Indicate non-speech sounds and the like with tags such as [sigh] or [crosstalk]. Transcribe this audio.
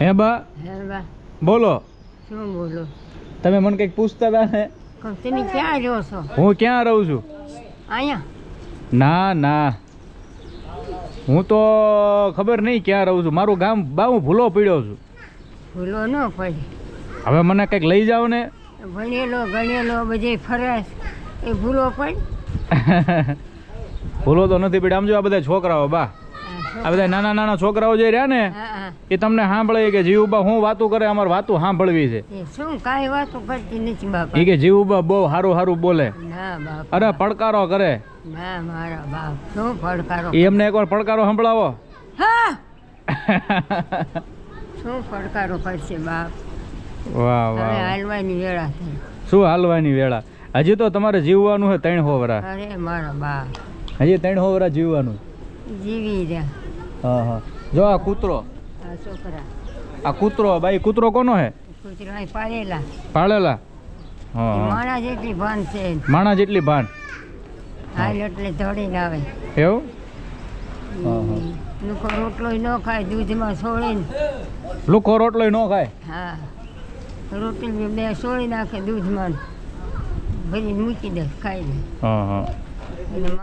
હે બા? હે બા. બોલો. શું બોલો? તમે મને કંઈક પૂછતા હતા ને? તમે ક્યાં રહો છો? હું ક્યાં રહું છું? અહીંયા? ના ના. હું તો ખબર નહીં ક્યાં રહું છું. મારું ગામ બા હું ભૂલો પડ્યો છું. ભૂલો ન પડે. હવે મને કંઈક લઈ જાઓ ને? ભણેલો ગણેલો બધે ફરસ. એ ભૂલો પડે? [laughs] ભૂલો તો નથી પડ્યા. આમ જો આ બધા છોકરાઓ બા. આ બધા નાના નાના છોકરાઓ જે રહ્યા ને એ તમને સાંભળે કે જીવબા હું વાતું કરે અમારે વાતું સાંભળવી છે. શું કાંઈ વાતો કરતી નથી બાપા. કે જીવબા બહુ સારું સારું બોલે. અરે પડકારો કરે. એમને એકવાર પડકારો સંભળાવો. [laughs] શું પડકારો કરશે બાપ? વાહ વાહ હાલવાની વેળા શું હાલવાની વેળા? હજી તો તમારે જીવવાનું છે ત્રણ હોવરા અરે મારા બાપ. હજી ત્રણ હોવરા જીવવાનું. જીવી રહ્યા. હા હા. જો આ કૂતરો. આ છોકરા. આ કૂતરો ભાઈ કૂતરો કોનો હે? કૂતરો પાડેલા પાળેલા? હા. માણા જેટલી ભાન છે માણા જેટલી ભાન. હાલ એટલે દોડીને આવે. એવું? હા, હા. લોકો રોટલો ન ખાય દૂધમાં છોડીને લોકો રોટલો ન ખાય? હા. રોટલી બે છોડી નાખે દૂધમાં. ભરીને મૂકી દે ખાઈ લે. હા હા.